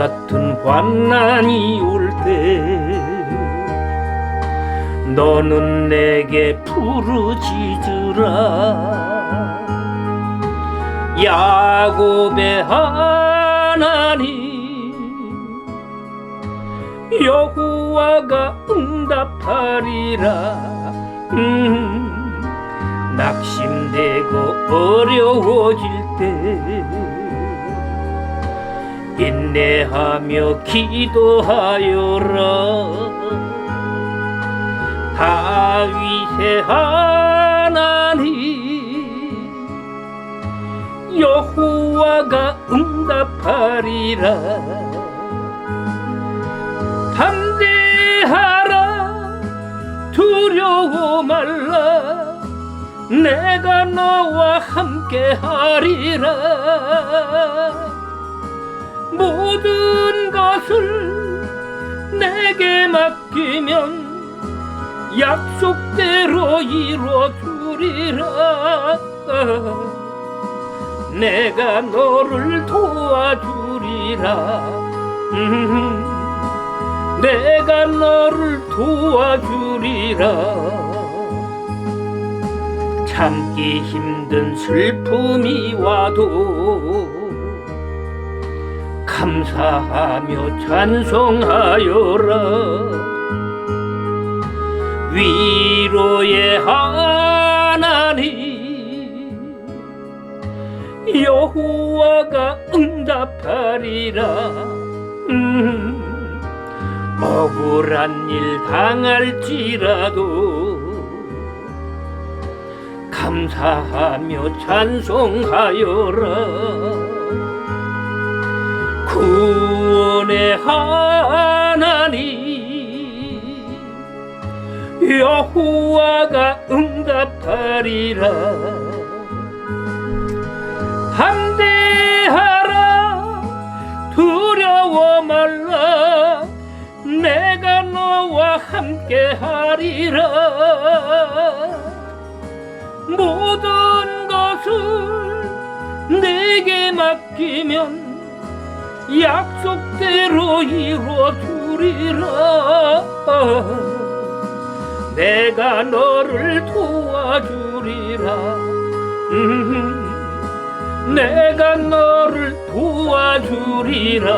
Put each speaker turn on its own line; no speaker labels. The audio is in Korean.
같은 환난이 올 때 너는 내게 부르짖으라. 야곱의 하나님 여호와가 응답하리라. 음, 낙심되고 어려워질 때 인내하며 기도하여라. 다윗의 하나님 여호와가 응답하리라. 담대하라 두려워 말라. 내가 너와 함께하리라 모든 것을 내게 맡기면 약속대로 이루어주리라. 내가 너를 도와주리라. 음, 내가 너를 도와주리라. 참기 힘든 슬픔이 와도 감사하며 찬송하여라. 위로의 하나님 여호와가 응답하리라. 음, 억울한 일 당할지라도 감사하며 찬송하여라 구원의 하나님 여호와가 응답하리라. 담대하라 두려워 말라. 내가 너와 함께하리라. 모든 것을 내게 맡기면 약속대로 이루어주리라. 내가 너를 도와주리라. 음, 내가 너를 도와주리라